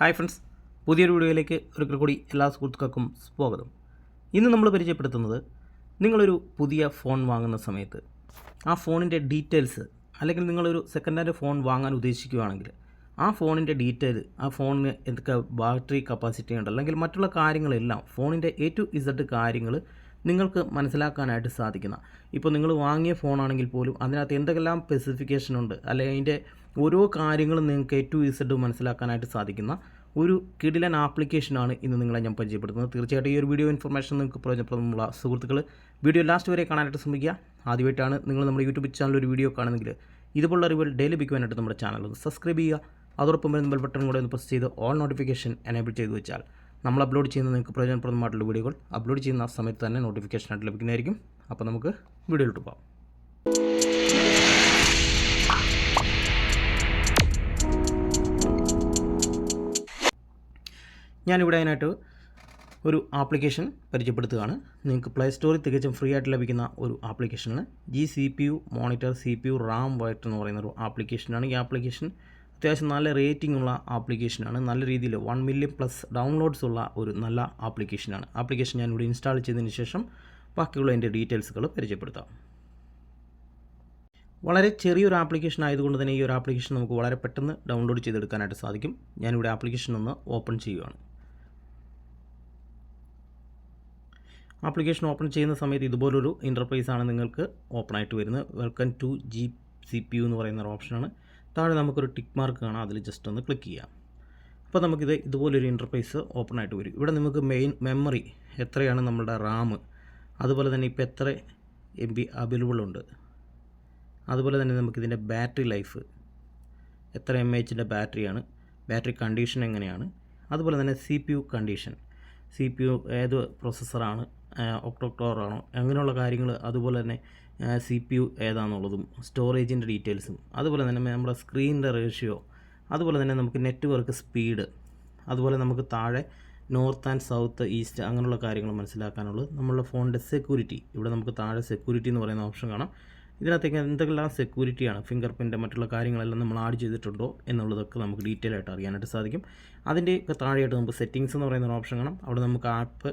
Hi friends പുതിയൊരു വീഡിയോയിലേക്ക് ഒരിക്കൽ കൂടി എല്ലാ സുഹൃത്തുക്കൾക്കും സ്വാഗതം. ഇന്ന് നമ്മൾ പരിചയപ്പെടുത്തുന്നത് നിങ്ങളൊരു പുതിയ ഫോൺ വാങ്ങുന്ന സമയത്ത്. ആ ഫോണിന്റെ ഡീറ്റെയിൽസ് അല്ലെങ്കിൽ നിങ്ങളൊരു സെക്കൻഡ് ഹാൻഡ് ഫോൺ വാങ്ങാൻ ഉദ്ദേശിക്കുകയാണെങ്കിൽ ആ ഫോണിന്റെ ഡീറ്റെയിൽ ആ ഫോണിന് എന്തൊക്കെ ബാറ്ററി കപ്പാസിറ്റി ഉണ്ട് അല്ലെങ്കിൽ മറ്റുള്ള കാര്യങ്ങളെല്ലാം ഫോണിന്റെ എ ടു ഇസഡ് കാര്യങ്ങൾ നിങ്ങൾക്ക് മനസ്സിലാക്കാനായിട്ട് സാധിക്കുന്ന. ഇപ്പോൾ നിങ്ങൾ വാങ്ങിയ ഫോണാണെങ്കിൽ പോലും അതിനകത്ത് എന്തെല്ലാം സ്പെസിഫിക്കേഷൻ ഉണ്ട് അല്ലെങ്കിൽ അതിന്റെ ഓരോ കാര്യങ്ങളും നിങ്ങൾക്ക് എ ടു ഇസഡ് മനസ്സിലാക്കാനായിട്ട് സാധിക്കുന്ന ഒരു കിടിലൻ ആപ്ലിക്കേഷനാണ് ഇന്ന് നിങ്ങളെ ഞാൻ പരിചയപ്പെടുത്തുന്നത്. തീർച്ചയായിട്ടും ഈ ഒരു വീഡിയോ ഇൻഫർമേഷൻ നിങ്ങൾക്ക് പ്രയോജനപ്രദമുള്ള സുഹൃത്തുക്കൾ വീഡിയോ ലാസ്റ്റ് വരെ കാണാനായിട്ട് ശ്രമിക്കുക. ആദ്യമായിട്ടാണ് നിങ്ങൾ നമ്മുടെ യൂട്യൂബ് ചാനൽ ഒരു വീഡിയോ കാണുന്നെങ്കിൽ ഇതുപോലുള്ള അറിവുകൾ ഡെയിലി ലഭിക്കുവാനായിട്ട് നമ്മുടെ ചാനൽ ഒന്ന് സബ്സ്ക്രൈബ് ചെയ്യുക. അതോടൊപ്പം വരുന്ന ബെൽ ബട്ടൺ കൂടെ ഒന്ന് പ്രസ് ചെയ്ത് ഓൾ നോട്ടിഫിക്കേഷൻ എനേബിൾ ചെയ്തു വെച്ചാൽ നമ്മൾ അപ്ലോഡ് ചെയ്യുന്ന നിങ്ങൾക്ക് പ്രയോജനപ്രദമായിട്ടുള്ള വീഡിയോകൾ അപ്ലോഡ് ചെയ്യുന്ന ആ സമയത്ത് തന്നെ നോട്ടിഫിക്കേഷനായിട്ട് ലഭിക്കുന്നതായിരിക്കും. അപ്പോൾ നമുക്ക് വീഡിയോയിലോട്ട് പോകാം ഞാനിവിടെ അതിനായിട്ട് ഒരു ആപ്ലിക്കേഷൻ പരിചയപ്പെടുത്തുകയാണ്. നിങ്ങൾക്ക് പ്ലേ സ്റ്റോറിൽ തികച്ചും ഫ്രീ ആയിട്ട് ലഭിക്കുന്ന ഒരു ആപ്ലിക്കേഷനാണ് G C P U monitor C P U RAM white എന്ന് പറയുന്ന ഒരു ആപ്ലിക്കേഷനാണ് ഈ ആപ്ലിക്കേഷൻ അത്യാവശ്യം നല്ല റേറ്റിംഗ് ഉള്ള ആപ്ലിക്കേഷനാണ്. നല്ല രീതിയിൽ വൺ മില്യൺ പ്ലസ് ഡൗൺലോഡ്സ് ഉള്ള ഒരു നല്ല ആപ്ലിക്കേഷനാണ്. ആപ്ലിക്കേഷൻ ഞാനിവിടെ ഇൻസ്റ്റാൾ ചെയ്തതിന് ശേഷം ബാക്കിയുള്ള എന്റെ ഡീറ്റെയിൽസുകൾ പരിചയപ്പെടുത്താം. വളരെ ചെറിയൊരു ആപ്ലിക്കേഷൻ ആയതുകൊണ്ട് തന്നെ ഈ ഒരു ആപ്ലിക്കേഷൻ നമുക്ക് വളരെ പെട്ടെന്ന് ഡൗൺലോഡ് ചെയ്തെടുക്കാനായിട്ട് സാധിക്കും. ഞാനിവിടെ ആപ്ലിക്കേഷൻ ഒന്ന് ഓപ്പൺ ചെയ്യുകയാണ് ആപ്ലിക്കേഷൻ ഓപ്പൺ ചെയ്യുന്ന സമയത്ത് ഇതുപോലൊരു ഇന്റർപ്രൈസാണ് നിങ്ങൾക്ക് ഓപ്പൺ ആയിട്ട് വരുന്നത്. Welcome to G C P U എന്ന് പറയുന്ന ഒരു ഓപ്ഷനാണ് താഴെ നമുക്കൊരു ടിക്ക് മാർക്ക് കാണാം. അതിൽ ജസ്റ്റ് ഒന്ന് ക്ലിക്ക് ചെയ്യാം. അപ്പോൾ നമുക്കിത് ഇതുപോലൊരു ഇന്റർഫേസ് ഓപ്പൺ ആയിട്ട് വരും. ഇവിടെ നമുക്ക് മെയിൻ മെമ്മറി എത്രയാണ്? നമ്മുടെ റാം അതുപോലെ തന്നെ ഇപ്പോൾ എത്ര എം ബി അവൈലബിൾ ഉണ്ട്? അതുപോലെ തന്നെ നമുക്കിതിന്റെ ബാറ്ററി ലൈഫ് എത്ര എം എച്ചിന്റെ ബാറ്ററിയാണ് ബാറ്ററി കണ്ടീഷൻ എങ്ങനെയാണ്? അതുപോലെ തന്നെ C P U condition C P U ഏത് പ്രോസസ്സറാണ് ഒക്ടോക്ടോറാണോ അങ്ങനെയുള്ള കാര്യങ്ങൾ അതുപോലെ തന്നെ സി പി യു ഏതാണെന്നുള്ളതും സ്റ്റോറേജിന്റെ ഡീറ്റെയിൽസും അതുപോലെ തന്നെ നമ്മുടെ സ്ക്രീനിന്റെ റേഷ്യോ അതുപോലെ തന്നെ നമുക്ക് നെറ്റ്വർക്ക് സ്പീഡ് അതുപോലെ നമുക്ക് താഴെ നോർത്ത് ആൻഡ് സൗത്ത് ഈസ്റ്റ് അങ്ങനെയുള്ള കാര്യങ്ങൾ മനസ്സിലാക്കാനുള്ളത് നമ്മളുടെ ഫോണിന്റെ സെക്യൂരിറ്റി. ഇവിടെ നമുക്ക് താഴെ സെക്യൂരിറ്റി എന്ന് പറയുന്ന ഓപ്ഷൻ കാണാം. ഇതിനകത്തേക്ക് എന്തെല്ലാം സെക്യൂരിറ്റിയാണ് ഫിംഗർ പ്രിന്റ് മറ്റുള്ള കാര്യങ്ങളെല്ലാം നമ്മൾ ആഡ് ചെയ്തിട്ടുണ്ടോ എന്നുള്ളതൊക്കെ നമുക്ക് ഡീറ്റെയിൽ ആയിട്ട് അറിയാനായിട്ട് സാധിക്കും. അതിന്റെ താഴെയായിട്ട് നമുക്ക് സെറ്റിങ്സ് എന്ന് പറയുന്ന ഒരു ഓപ്ഷൻ കാണാം. അവിടെ നമുക്ക് ആപ്പ്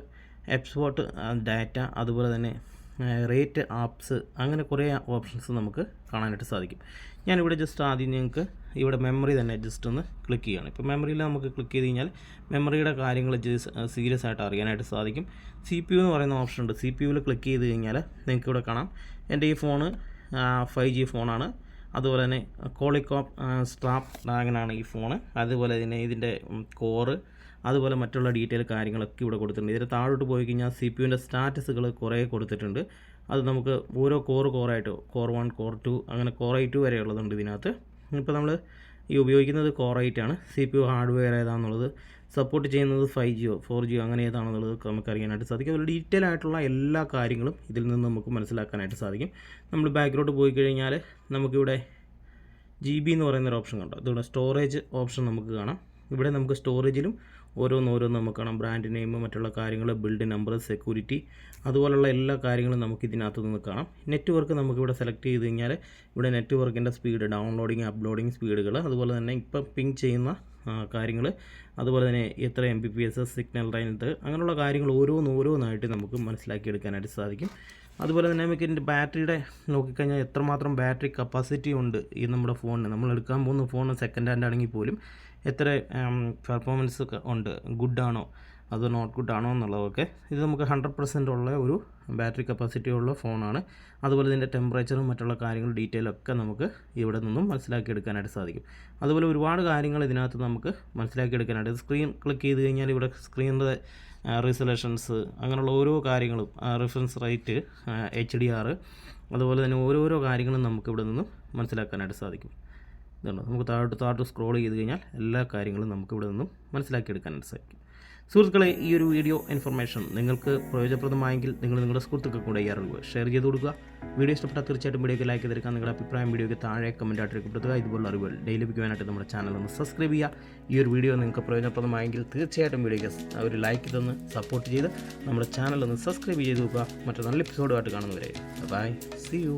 എക്സ്പോർട്ട് ഡാറ്റ അതുപോലെ തന്നെ റേറ്റ് ആപ്സ് അങ്ങനെ കുറേ ഓപ്ഷൻസ് നമുക്ക് കാണാനായിട്ട് സാധിക്കും. ഞാനിവിടെ ജസ്റ്റ് ആദ്യം ഞങ്ങൾക്ക് ഇവിടെ മെമ്മറി തന്നെ ജസ്റ്റ് ഒന്ന് ക്ലിക്ക് ചെയ്യണം ഇപ്പോൾ മെമ്മറിയിൽ നമുക്ക് ക്ലിക്ക് ചെയ്ത് കഴിഞ്ഞാൽ മെമ്മറിയുടെ കാര്യങ്ങൾ സീരിയസ് ആയിട്ട് അറിയാനായിട്ട് സാധിക്കും. സി പി യു എന്ന് പറയുന്ന ഓപ്ഷൻ ഉണ്ട്. സി പി യുവിൽ ക്ലിക്ക് ചെയ്ത് കഴിഞ്ഞാൽ നിങ്ങൾക്ക് ഇവിടെ കാണാം. എന്റെ ഈ ഫോണ് ഫൈവ് ജി ഫോണാണ്. അതുപോലെ തന്നെ കോളിക്കോപ്പ് സ്ട്രാപ്പ് ഡ്രാഗനാണ് ഈ ഫോണ്. അതുപോലെ തന്നെ ഇതിന്റെ കോറ് അതുപോലെ മറ്റുള്ള ഡീറ്റെയിൽ കാര്യങ്ങളൊക്കെ ഇവിടെ കൊടുത്തിട്ടുണ്ട്. ഇതിന് താഴോട്ട് പോയി കഴിഞ്ഞാൽ സി പി യുവിന്റെ സ്റ്റാറ്റസുകൾ കുറേ കൊടുത്തിട്ടുണ്ട്. അത് നമുക്ക് ഓരോ കോർ കോറായിട്ട് കോർ വൺ കോർ ടു അങ്ങനെ കോർ ടു വരെ ഉള്ളതുണ്ട് ഇതിനകത്ത്. ഇപ്പോൾ നമ്മൾ ഈ ഉപയോഗിക്കുന്നത് കോർ ആണ്. സി പി യു ഹാർഡ്വെയർ ഏതാണെന്നുള്ളത് സപ്പോർട്ട് ചെയ്യുന്നത് ഫൈവ് ജിയോ ഫോർ ജിയോ അങ്ങനെ ഏതാണെന്നുള്ളത് നമുക്ക് അറിയാനായിട്ട് സാധിക്കും. അതിൽ ഡീറ്റെയിൽ ആയിട്ടുള്ള എല്ലാ കാര്യങ്ങളും ഇതിൽ നിന്ന് നമുക്ക് മനസ്സിലാക്കാനായിട്ട് സാധിക്കും. നമ്മൾ ബാക്കിലോട്ട് പോയി കഴിഞ്ഞാൽ നമുക്കിവിടെ ജി ബി എന്ന് പറയുന്ന ഒരു ഓപ്ഷൻ കണ്ടോ? അതുകൊണ്ട് സ്റ്റോറേജ് ഓപ്ഷൻ നമുക്ക് കാണാം. ഇവിടെ നമുക്ക് സ്റ്റോറേജിലും ഓരോന്നോരോന്ന് നമുക്ക് കാണാം ബ്രാൻഡ് നെയിം മറ്റുള്ള കാര്യങ്ങൾ ബിൽഡ് നമ്പർ സെക്യൂരിറ്റി അതുപോലുള്ള എല്ലാ കാര്യങ്ങളും നമുക്ക് ഇതിനകത്ത് നിന്ന് കാണാം. നെറ്റ്വർക്ക് നമുക്കിവിടെ സെലക്ട് ചെയ്ത് കഴിഞ്ഞാൽ ഇവിടെ നെറ്റ്വർക്കിന്റെ സ്പീഡ് ഡൗൺലോഡിങ് അപ്ലോഡിങ് സ്പീഡുകൾ അതുപോലെ തന്നെ ഇപ്പം പിങ് ചെയ്യുന്ന കാര്യങ്ങൾ അതുപോലെ തന്നെ എത്ര M B P S signal റൈനത്ത് അങ്ങനെയുള്ള കാര്യങ്ങൾ ഓരോന്നോരോന്നായിട്ട് നമുക്ക് മനസ്സിലാക്കിയെടുക്കാനായിട്ട് സാധിക്കും. അതുപോലെ തന്നെ നമുക്ക് ഇതിന്റെ ബാറ്ററിയുടെ നോക്കിക്കഴിഞ്ഞാൽ എത്രമാത്രം ബാറ്ററി കപ്പാസിറ്റി ഉണ്ട് ഈ നമ്മുടെ ഫോണിന് നമ്മൾ എടുക്കാൻ പോകുന്ന ഫോൺ സെക്കൻഡ് ഹാൻഡ് ആണെങ്കിൽ പോലും എത്ര പെർഫോമൻസ് ഉണ്ട്. ഗുഡാണോ അത് നോട്ട് ഗുഡ് ആണോ എന്നുള്ളതൊക്കെ. ഇത് നമുക്ക് ഹൺഡ്രഡ് പെർസെന്റ് ഉള്ള ഒരു ബാറ്ററി കപ്പാസിറ്റി ഉള്ള ഫോണാണ് അതുപോലെ ഇതിന്റെ ടെമ്പറേച്ചറും മറ്റുള്ള കാര്യങ്ങൾ ഡീറ്റെയിൽ ഒക്കെ നമുക്ക് ഇവിടെ നിന്നും മനസ്സിലാക്കിയെടുക്കാനായിട്ട് സാധിക്കും. അതുപോലെ ഒരുപാട് കാര്യങ്ങൾ ഇതിനകത്ത് നമുക്ക് മനസ്സിലാക്കിയെടുക്കാനായിട്ട് സ്ക്രീൻ ക്ലിക്ക് ചെയ്ത് കഴിഞ്ഞാൽ ഇവിടെ സ്ക്രീനിന്റെ റിസൊലേഷൻസ് അങ്ങനെയുള്ള ഓരോ കാര്യങ്ങളും റിഫറൻസ് റേറ്റ് എച്ച് ഡി അതുപോലെ തന്നെ ഓരോരോ കാര്യങ്ങളും നമുക്ക് ഇവിടെ നിന്നും മനസ്സിലാക്കാനായിട്ട് സാധിക്കും. ഇതുണ്ട്? നമുക്ക് താഴോട്ട് താഴോട്ട് സ്ക്രോൾ ചെയ്ത് കഴിഞ്ഞാൽ എല്ലാ കാര്യങ്ങളും നമുക്ക് ഇവിടെ നിന്നും മനസ്സിലാക്കിയെടുക്കാനായിട്ട് സാധിക്കും. സുഹൃത്തുക്കളെ ഈ ഒരു വീഡിയോ ഇൻഫർമേഷൻ നിങ്ങൾക്ക് പ്രയോജനപ്രദമായെങ്കിൽ നിങ്ങൾ നിങ്ങളുടെ സുഹൃത്തുക്കൾക്ക് കൂടെ അറിവ് ഷെയർ ചെയ്ത് കൊടുക്കുക. വീഡിയോ ഇഷ്ടപ്പെട്ടാൽ തീർച്ചയായിട്ടും വീഡിയോക്ക് ലൈക്ക് ചെയ്തെടുക്കുക നിങ്ങളുടെ അഭിപ്രായം വീഡിയോയ്ക്ക് താഴെ കമന്റ് ആയിട്ട് രേഖപ്പെടുത്തുക. ഇതുപോലുള്ള അറിവുകൾ ഡെയിലി ലഭിക്കുവാനായിട്ട് നമ്മുടെ ചാനൽ ഒന്ന് സബ്സ്ക്രൈബ് ചെയ്യുക. ഈ ഒരു വീഡിയോ നിങ്ങൾക്ക് പ്രയോജനപ്രദമായെങ്കിൽ തീർച്ചയായിട്ടും വീഡിയോയ്ക്ക് ഒരു ലൈക്ക് തന്ന് സപ്പോർട്ട് ചെയ്ത് നമ്മുടെ ചാനൽ ഒന്ന് സബ്സ്ക്രൈബ് ചെയ്ത് നോക്കുക മറ്റു നല്ല എപ്പിസോഡുമായിട്ട് കാണുന്നവരെ. By C U